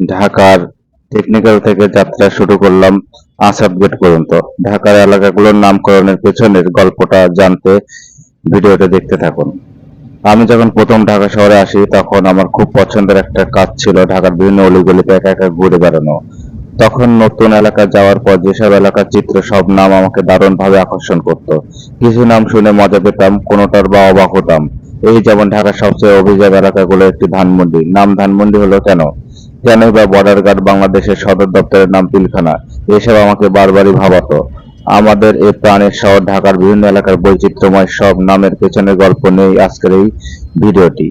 ঢাকার টেকনিক্যাল থেকে যাত্রা শুরু করলাম। আসাদ গেট পর্যন্ত। ঢাকার এলাকাগুলোর নামকরণের পেছনের গল্পটা জানতে ভিডিওটা দেখতে থাকুন। আমি যখন প্রথম ঢাকা শহরে আসি, তখন আমার খুব পছন্দের একটা কাজ ছিল ঢাকার বিভিন্ন অলিগলিতে একা একা ঘুরে বেড়ানো। তখন নতুন এলাকা যাওয়ার পর যেসব এলাকার চিত্র, সব নাম আমাকে দারুণভাবে আকর্ষণ করত। কিছু নাম শুনে মজা পেতাম, কোনোটার বা অবাক হতাম। এই যেমন ঢাকার সবচেয়ে অভিজাত এলাকাগুলো একটি ধানমন্ডি। নাম ধানমন্ডি হলো কেন? বা বর্ডার গার্ড বাংলাদেশের সদর দপ্তরের নাম পিলখানা। এসব আমাকে বারবারই ভাবাতো। আমাদের এই প্রাণের শহর ঢাকার বিভিন্ন এলাকার বৈচিত্র্যময় সব নামের পেছনে গল্প নেই আজকের এই ভিডিওটি।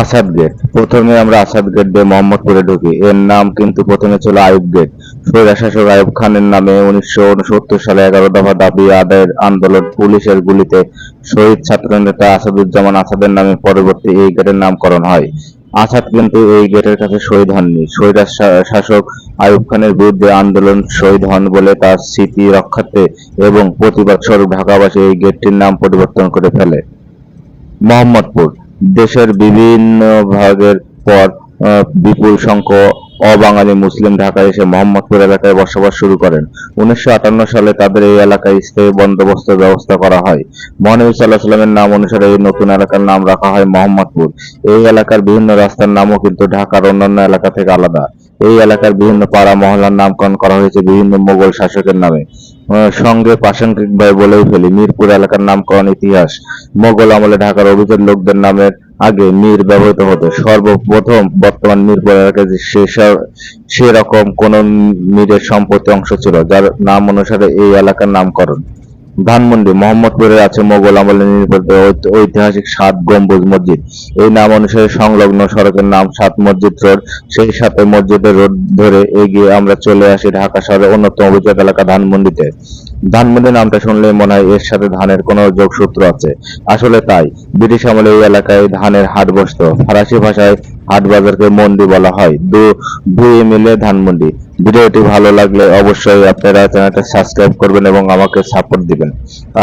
আসাদ গেট। প্রথমে আমরা আসাদ গেট দিয়ে মোহাম্মদপুরে ঢুকি। এর নাম কিন্তু প্রথমে ছিল আয়ুব গেট। স্বৈরা শাসক আইয়ুব খানের নামে উনিশশো উনসত্তর সালে এগারো দফা দাবি আদায়ের আন্দোলন পুলিশের গুলিতে শহীদ ছাত্রনেতা আসাদুজ্জামান আসাদের নামে পরবর্তী এই গেটের নামকরণ হয়। আসাদ কিন্তু এই গেটের কাছে শহীদ হননি। শহীদ শাসক আইয়ুব খানের বিরুদ্ধে আন্দোলন শহীদ হন বলে তার স্মৃতি রক্ষার্থে এবং প্রতিবাদ স্বরূপ ঢাকাবাসী এই গেটটির নাম পরিবর্তন করে ফেলে। মোহাম্মদপুর, দেশের বিভিন্ন ভাগের পর বিপুল সংখ্যক অবাঙালি মুসলিম ঢাকায় এসে মোহাম্মদপুর এলাকায় বসবাস শুরু করেন। উনিশশো আটান্ন সালে তাদের এই এলাকায় স্থায়ী বন্দোবস্তের ব্যবস্থা করা হয়। মহানবী সাল্লাহ সাল্লামের নাম অনুসারে এই নতুন এলাকার নাম রাখা হয় মোহাম্মদপুর। এই এলাকার বিভিন্ন রাস্তার নামও কিন্তু ঢাকার অন্যান্য এলাকা থেকে আলাদা। এই এলাকার বিভিন্ন পাড়া মহল্লার নামকরণ করা হয়েছে বিভিন্ন মোগল শাসকের নামে। সঙ্গে প্রাসঙ্গিকভাবে বলেও ফেলি, মিরপুর এলাকার নামকরণ ইতিহাস। মোগল আমলে ঢাকার অভিজাত লোকদের নামের আগে মীর ব্যবহৃত হতো। সর্বপ্রথম বর্তমান মিরপুর এলাকায় সেরকম কোন মীরের সম্পত্তি অংশ ছিল, যার নাম অনুসারে এই এলাকার নামকরণ। ধানমন্ডি, মোহাম্মদপুরে আছে মোগল আমলে নির্মিত ঐতিহাসিক সাত গম্বুজ মসজিদ। এই নাম অনুসারে সংলগ্ন সড়কের নাম সাত মসজিদ রোড। সেই সাথে মসজিদের রোড ধরে এগিয়ে আমরা চলে আসি ঢাকা শহরের অন্যতম অভিজাত এলাকা ধানমন্ডিতে। ধানমন্ডি নামটা শুনলেই মনে হয় এর সাথে ধানের কোনো যোগসূত্র আছে। আসলে তাই, ব্রিটিশ আমলে এই এলাকায় ধানের হাট বসতো। ফরাসি ভাষায় হাট বাজারকে মন্ডি বলা হয়। দু দুই মিলে ধানমন্ডি। ভিডিওটি ভালো লাগলে অবশ্যই আপনারা চ্যানেলটা সাবস্ক্রাইব করবেন এবং আমাকে সাপোর্ট দিবেন।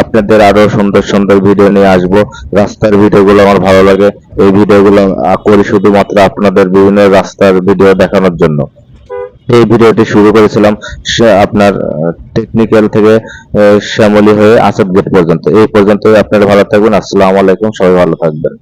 আপনাদের আরও সুন্দর সুন্দর ভিডিও নিয়ে আসব। রাস্তার ভিডিওগুলো আমার ভালো লাগে। এই ভিডিওগুলো করি শুধুমাত্র আপনাদের বিভিন্ন রাস্তার ভিডিও দেখানোর জন্য। এই ভিডিওটি শুরু করেছিলাম আপনার টেকনিক্যাল থেকে শ্যামলী হয়ে আসাদ গেট পর্যন্ত। এই পর্যন্ত আপনারা ভালো থাকবেন। আসসালামু আলাইকুম। সবাই ভালো থাকবেন।